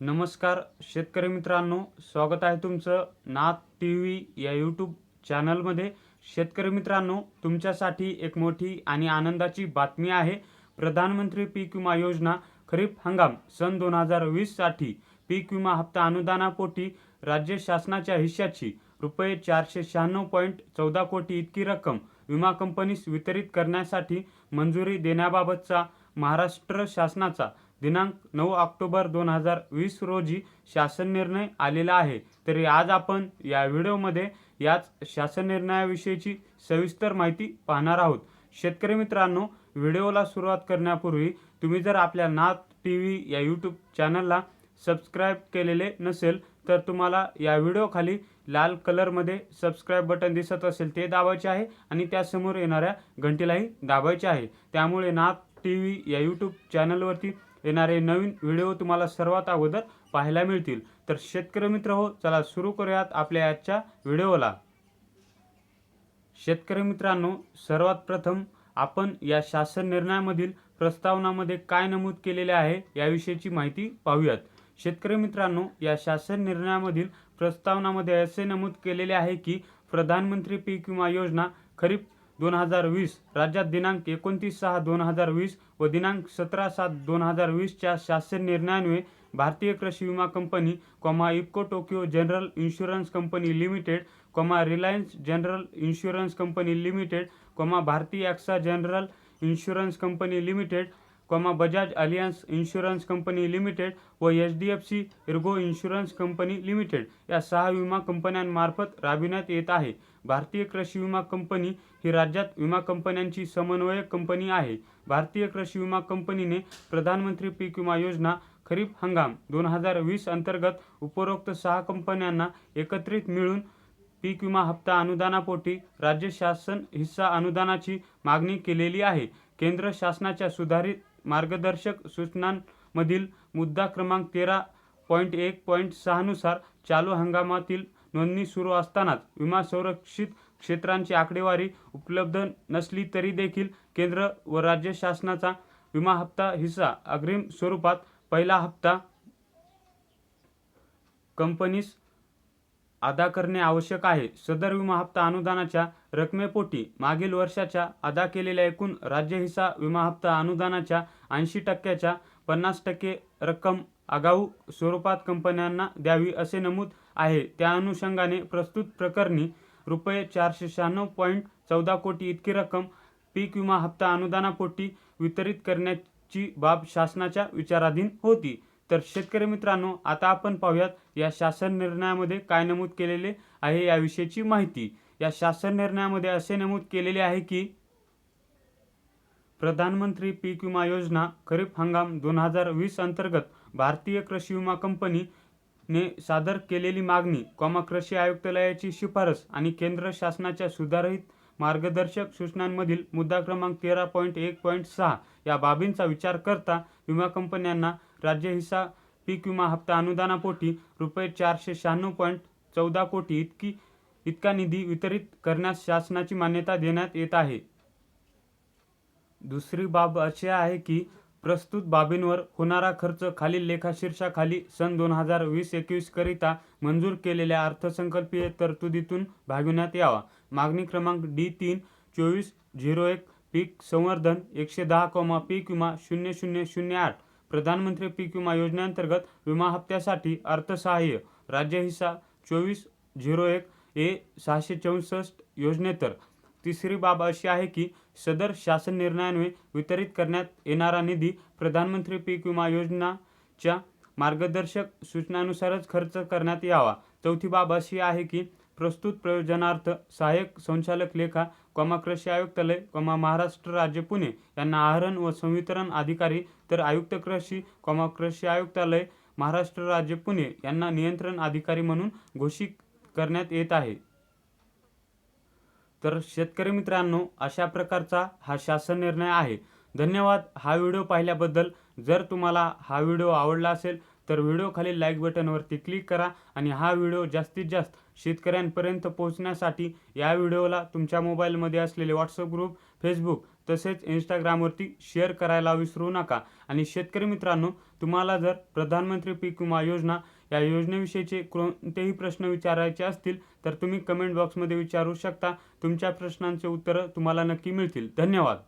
नमस्कार शेतकरी मित्रांनो स्वागत आहे तुमचं नाथ टी व्ही या यूट्यूब चॅनलमध्ये. शेतकरी मित्रांनो तुमच्यासाठी एक मोठी आणि आनंदाची बातमी आहे. प्रधानमंत्री पीक विमा योजना खरीप हंगाम सन दोन हजार वीससाठी पीक विमा हप्ता अनुदानापोटी राज्य शासनाच्या हिश्श्याची रुपये चारशे शहाण्णव पॉईंट चौदा कोटी इतकी रक्कम विमा कंपनीस वितरित करण्यासाठी मंजुरी देण्याबाबतचा महाराष्ट्र शासनाचा दिनांक नऊ ऑक्टोबर दोन हजार वीस रोजी शासन निर्णय आलेला आहे. तरी आज आपण या व्हिडिओमध्ये याच शासन निर्णयाविषयीची सविस्तर माहिती पाहणार आहोत. शेतकरी मित्रांनो व्हिडिओला सुरुवात करण्यापूर्वी तुम्ही जर आपल्या नाथ टी व्ही या यूट्यूब चॅनलला सबस्क्राईब केलेले नसेल तर तुम्हाला या व्हिडिओखाली लाल कलरमध्ये सबस्क्राईब बटन दिसत असेल ते दाबायचे आहे आणि त्यासमोर येणाऱ्या घंटीलाही दाबायचे आहे. त्यामुळे नाथ टी व्ही या यूट्यूब चॅनलवरती येणारे नवीन व्हिडिओ तुम्हाला सर्वात अगोदर पाहायला मिळतील. तर शेतकरी मित्र हो चला सुरू करूयात आपल्या आजच्या व्हिडिओला. शेतकरी मित्रांनो सर्वात प्रथम आपण या शासन निर्णयामधील प्रस्तावनामध्ये काय नमूद केलेले आहे याविषयीची माहिती पाहूयात. शेतकरी मित्रांनो या शासन निर्णयामधील प्रस्तावनामध्ये असे नमूद केलेले आहे की प्रधानमंत्री पीक विमा योजना खरीप दोन हजार वीस राज्यात दिनांक एकोणतीस सहा दोन हजार वीस व दिनांक सतरा सात दोन हजार वीसच्या शासन निर्णयान्वये भारतीय कृषी विमा company comma IFFCO Tokyo general insurance company limited comma Reliance general insurance company limited comma भारतीय AXA general insurance company limited comma Bajaj Allianz insurance company limited व H D F C ERGO insurance company limited या सहा विमा कंपन्यांमार्फत राबविण्यात येत आहे. भारतीय कृषी विमा कंपनी ही राज्यात विमा कंपन्यांची समन्वयक कंपनी आहे. भारतीय कृषी विमा कंपनीने प्रधानमंत्री पीक विमा योजना खरीप हंगाम दोन हजार वीस अंतर्गत उपरोक्त सहा कंपन्यांना एकत्रित मिळून पीक विमा हप्ता अनुदानापोटी राज्य शासन हिस्सा अनुदानाची मागणी केलेली आहे. केंद्र शासनाच्या सुधारित मार्गदर्शक सूचनांमधील मुद्दा क्रमांक तेरा पॉईंट एक पॉईंट सहानुसार चालू हंगामातील नोंदणी सुरू असतानाच विमा संरक्षित क्षेत्रांची आकडेवारी उपलब्ध नसली तरी देखील केंद्र व राज्य शासनाचा विमा हप्ता हिस्सा अग्रिम स्वरूपात पहिला हप्ता कंपनीस अदा करणे आवश्यक आहे. सदर विमा हप्ता अनुदानाच्या रकमेपोटी मागील वर्षाच्या अदा केलेल्या एकूण राज्य हिस्सा विमा हप्ता अनुदानाच्या ऐंशी टक्क्याच्या पन्नास टक्के रक्कम आगाऊ स्वरूपात कंपन्यांना द्यावी असे नमूद आहे. त्या अनुषंगाने प्रस्तुत प्रकरणी रुपये चारशे शहाण्णव पॉईंट चौदा कोटी इतकी रक्कम पीक विमा हप्ता अनुदानापोटी वितरित करण्याची बाब शासनाच्या विचाराधीन होती. तर शेतकरी मित्रांनो आता आपण पाहूयात या शासन निर्णयामध्ये काय नमूद केलेले आहे याविषयीची माहिती. या शासन निर्णयामध्ये असे नमूद केलेले आहे की प्रधानमंत्री पीक विमा योजना खरीप हंगाम दोन हजार वीस अंतर्गत भारतीय कृषी विमा कंपनी ने सादर केलेली मागणी कॉमा कृषी आयुक्तालयाची शिफारस आणि केंद्र शासनाच्या सुधारित मार्गदर्शक सूचनांमधील मुद्दा क्रमांक तेरा पॉईंट एक पॉईंट सहा या बाबींचा विचार करता विमा कंपन्यांना राज्य हिस्सा पीक विमा हप्ता अनुदानापोटी रुपये चारशे शहाण्णव पॉईंट चौदा कोटी इतकी इतका निधी वितरित करण्यास शासनाची मान्यता देण्यात येत आहे. दुसरी बाब अशी आहे की प्रस्तुत बाबींवर होणारा खर्च खालील लेखाशीर्षाखाली सन दोन हजार वीस एकवीस करिता मंजूर केलेल्या अर्थसंकल्पीय तरतुदीतून भागविण्यात यावा. मागणी क्रमांक डी तीन चोवीस झिरो एक पीक संवर्धन एकशे दहा कॉमा पीक विमा शून्य शून्य शून्य आठ. प्रधानमंत्री पीक विमा योजनेअंतर्गत विमा हप्त्यासाठी अर्थसहाय्य राज्य हिस्सा चोवीस झिरो एक ए सहाशे चौसष्ट योजनेतर तिसरी बाब अशी आहे की सदर शासन निर्णयान्वये वितरित करण्यात येणारा निधी प्रधानमंत्री पीक विमा योजनाच्या मार्गदर्शक सूचनानुसारच खर्च करण्यात यावा. चौथी बाब अशी आहे की प्रस्तुत प्रयोजनार्थ सहाय्यक संचालक लेखा कॉमा कृषी आयुक्तालय कॉमा महाराष्ट्र राज्य पुणे यांना आहरण व संवितरण अधिकारी तर आयुक्त कृषी कॉमा कृषी आयुक्तालय महाराष्ट्र राज्य पुणे यांना नियंत्रण अधिकारी म्हणून घोषित करण्यात येत आहे. तर शेतकरी मित्रांनो अशा प्रकारचा हा शासन निर्णय आहे. धन्यवाद. हा व्हिडिओ पाहिल्याबद्दल जर तुम्हाला हा व्हिडिओ आवडला असेल तर व्हिडिओ खाली लाईक बटनवरती क्लिक करा आणि हा व्हिडिओ जास्तीत जास्त शेतकऱ्यांपर्यंत पोहोचण्यासाठी या व्हिडिओला तुमच्या मोबाईलमध्ये असलेले व्हॉट्सअप ग्रुप फेसबुक तसेच इंस्टाग्रामवरती शेअर करायला विसरू नका. आणि शेतकरी मित्रांनो तुम्हाला जर प्रधानमंत्री पीक विमा योजना या योजनेविषयीचे कोणतेही प्रश्न विचारायचे असतील तर तुम्ही कमेंट बॉक्समध्ये विचारू शकता. तुमच्या प्रश्नांचे उत्तरं तुम्हाला नक्की मिळतील. धन्यवाद.